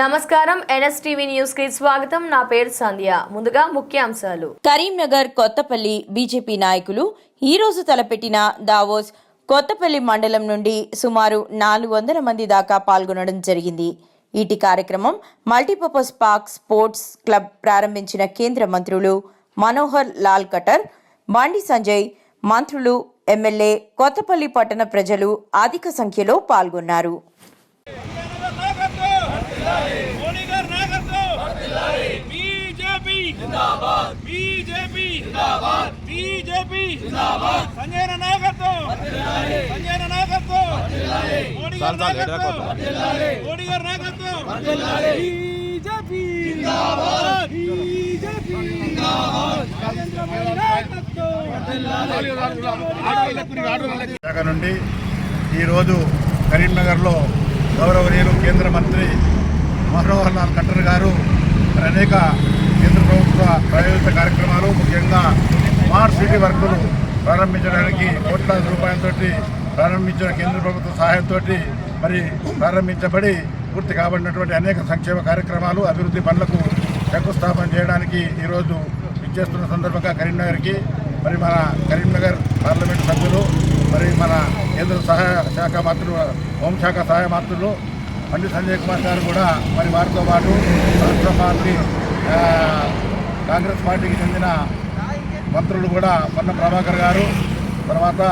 నమస్కారం. ఎన్ఎస్టీవీ న్యూస్కి స్వాగతం. నా పేరు సంధ్య. ముందుగా ముఖ్యాంశాలు. కరీంనగర్ కొత్తపల్లి బీజేపీ నాయకులు ఈ రోజు తలపెట్టిన దావోస్ కొత్తపల్లి మండలం నుండి సుమారు నాలుగు వందల మంది దాకా పాల్గొనడం జరిగింది. ఈటి కార్యక్రమం మల్టీపర్పస్ పార్క్ స్పోర్ట్స్ క్లబ్ ప్రారంభించిన కేంద్ర మంత్రులు మనోహర్ లాల్ కటర్ బండి సంజయ్ మంత్రులు ఎమ్మెల్యే కొత్తపల్లి పట్టణ ప్రజలు అధిక సంఖ్యలో పాల్గొన్నారు మోడీ గారి నాయకత్వం బీజేపీ జిందాబాద్. బీజేపీ. జిందాబాద్. బీజేపీ. జిందాబాద్. సంజయ్ నాయకత్వం. సంజయ్ నాయకత్వం. మోడీ గారి నాయకత్వం. మోడీ గారి నాయకత్వం. బీజేపీ. జిందాబాద్. బీజేపీ. జిందాబాద్. నరేంద్ర మోడీ నాయకత్వం. శాఖ నుండి ఈరోజు కరీంనగర్లో గౌరవనీయులు కేంద్ర మంత్రి మనోహర్ లాల్ ఖట్టర్ గారు అనేక ప్రభుత్వ ప్రాయోజిత కార్యక్రమాలు ముఖ్యంగా స్మార్ట్ సిటీ వర్కులు ప్రారంభించడానికి కోట్లాది రూపాయలతో ప్రారంభించిన కేంద్ర ప్రభుత్వ సహాయంతో మరి ప్రారంభించబడి పూర్తి కాబడినటువంటి అనేక సంక్షేమ కార్యక్రమాలు అభివృద్ధి పనులకు శంకుస్థాపన చేయడానికి ఈరోజు ఇచ్చేస్తున్న సందర్భంగా కరీంనగర్కి మరి మన కరీంనగర్ పార్లమెంట్ సభ్యులు మరి మన కేంద్ర సహాయ శాఖ మంత్రులు హోంశాఖ సహాయ మంత్రులు పండిత్ సంజయ్ కుమార్ గారు కూడా మరి వారితో పాటు రాష్ట్ర పార్టీ కాంగ్రెస్ పార్టీకి చెందిన మంత్రులు కూడా పన్న ప్రభాకర్ గారు తర్వాత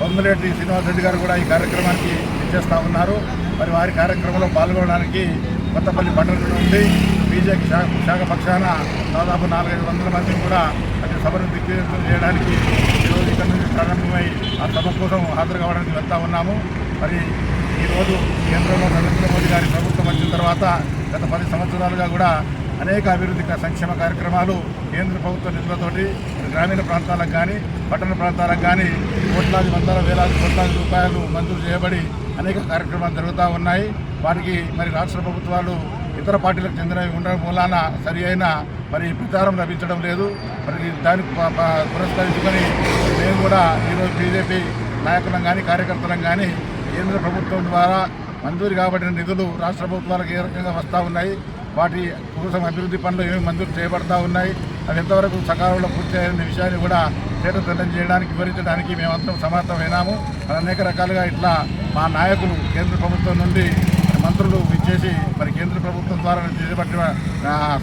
పొంగులేటి శ్రీనివాస్ రెడ్డి గారు కూడా ఈ కార్యక్రమానికి ఇచ్చేస్తా ఉన్నారు. మరి వారి కార్యక్రమంలో పాల్గొనడానికి కొత్తపల్లి పట్టణం ఉంది. బీజేపీ శాఖ శాఖ పక్షాన దాదాపు నాలుగైదు వందల మందిని కూడా అక్కడ సభను దిగ్విజయం చేయడానికి ఈరోజు ఇక్కడ నుంచి ప్రారంభమై ఆ సభ కోసం హాజరు కావడానికి వెళ్తా ఉన్నాము. మరి ఈరోజు కేంద్రంలో నరేంద్ర మోదీ గారి ప్రభుత్వం వచ్చిన తర్వాత గత పది సంవత్సరాలుగా కూడా అనేక అభివృద్ధి సంక్షేమ కార్యక్రమాలు కేంద్ర ప్రభుత్వ నిధులతోటి గ్రామీణ ప్రాంతాలకు కానీ పట్టణ ప్రాంతాలకు కానీ కోట్లాది వందల వేలాది కోట్లాది రూపాయలు మంజూరు చేయబడి అనేక కార్యక్రమాలు జరుగుతూ ఉన్నాయి. వాటికి మరి రాష్ట్ర ప్రభుత్వాలు ఇతర పార్టీలకు చెందినవి ఉండడం మూలాన సరి అయిన మరి ప్రచారం లభించడం లేదు. మరి దాన్ని పురస్కరించుకొని మేము కూడా ఈరోజు బీజేపీ నాయకులను కానీ కార్యకర్తలను కానీ కేంద్ర ప్రభుత్వం ద్వారా మంజూరు కాబడిన నిధులు రాష్ట్ర ప్రభుత్వాలకు ఏ రకంగా వస్తూ ఉన్నాయి. వాటి కోసం అభివృద్ధి పనులు ఏమి మంజూరు చేయబడతా ఉన్నాయి అవి ఎంతవరకు సకాలంలో పూర్తి అయిన విషయాన్ని కూడా చేతదండం చేయడానికి వివరించడానికి మేమందరం సమర్థమైనాము మరి అనేక రకాలుగా ఇట్లా మా నాయకులు కేంద్ర ప్రభుత్వం నుండి మంత్రులు ఇచ్చేసి మరి కేంద్ర ప్రభుత్వం ద్వారా చేపట్టిన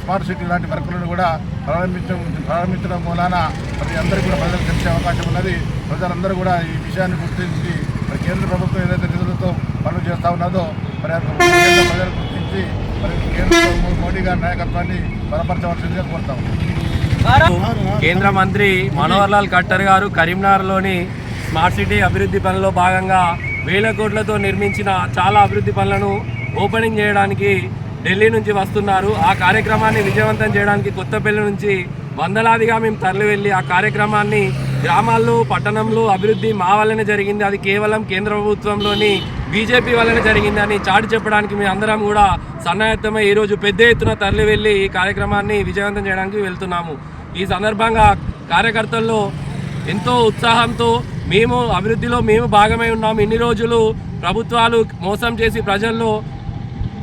స్మార్ట్ సిటీ లాంటి వర్కులను కూడా ప్రారంభించడం ప్రారంభించడం మూలాన మరి అందరికీ కూడా ప్రజలకు తెలిసే అవకాశం ఉన్నది. ప్రజలందరూ కూడా ఈ విషయాన్ని గుర్తించి మరి కేంద్ర ప్రభుత్వం ఏదైతే నిధులతో పనులు చేస్తూ ఉన్నదో మరి ప్రజలు గుర్తించి మోడీ గారి నాయకత్వాన్ని బలపరచవలసిందిగా కేంద్ర మంత్రి మనోహర్ లాల్ ఖట్టర్ గారు కరీంనగర్లోని స్మార్ట్ సిటీ అభివృద్ధి పనుల్లో భాగంగా వేల కోట్లతో నిర్మించిన చాలా అభివృద్ధి పనులను ఓపెనింగ్ చేయడానికి ఢిల్లీ నుంచి వస్తున్నారు. ఆ కార్యక్రమాన్ని విజయవంతం చేయడానికి కొత్తపల్లి నుంచి వందలాదిగా మేము తరలి వెళ్ళి ఆ కార్యక్రమాన్ని గ్రామాల్లో పట్టణంలో అభివృద్ధి మా వల్లనే జరిగింది. అది కేవలం కేంద్ర ప్రభుత్వంలోని బీజేపీ వల్లనే జరిగిందని చాటి చెప్పడానికి మేము అందరం కూడా సన్నాయత్తమై. ఈరోజు పెద్ద ఎత్తున తరలి వెళ్ళి ఈ కార్యక్రమాన్ని విజయవంతం చేయడానికి వెళ్తున్నాము. ఈ సందర్భంగా కార్యకర్తల్లో ఎంతో ఉత్సాహంతో మేము అభివృద్ధిలో మేము భాగమై ఉన్నాము. ఇన్ని రోజులు ప్రభుత్వాలు మోసం చేసి ప్రజల్లో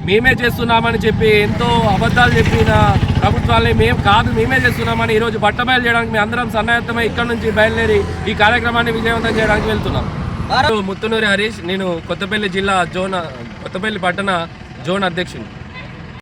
మేమే చేస్తున్నామని చెప్పి ఎంతో అబద్ధాలు చెప్పిన ప్రభుత్వాలని మేము కాదు మేమే చేస్తున్నామని ఈరోజు బట్టబయలు చేయడానికి మేము అందరం సన్నాహితమై ఇక్కడ నుంచి బయలుదేరి ఈ కార్యక్రమాన్ని విజయవంతం చేయడానికి వెళ్తున్నాం. ముత్తునూరి హరీష్ నేను కొత్తపల్లి జిల్లా జోన్ కొత్తపల్లి పట్టణ జోన్ అధ్యక్షుని.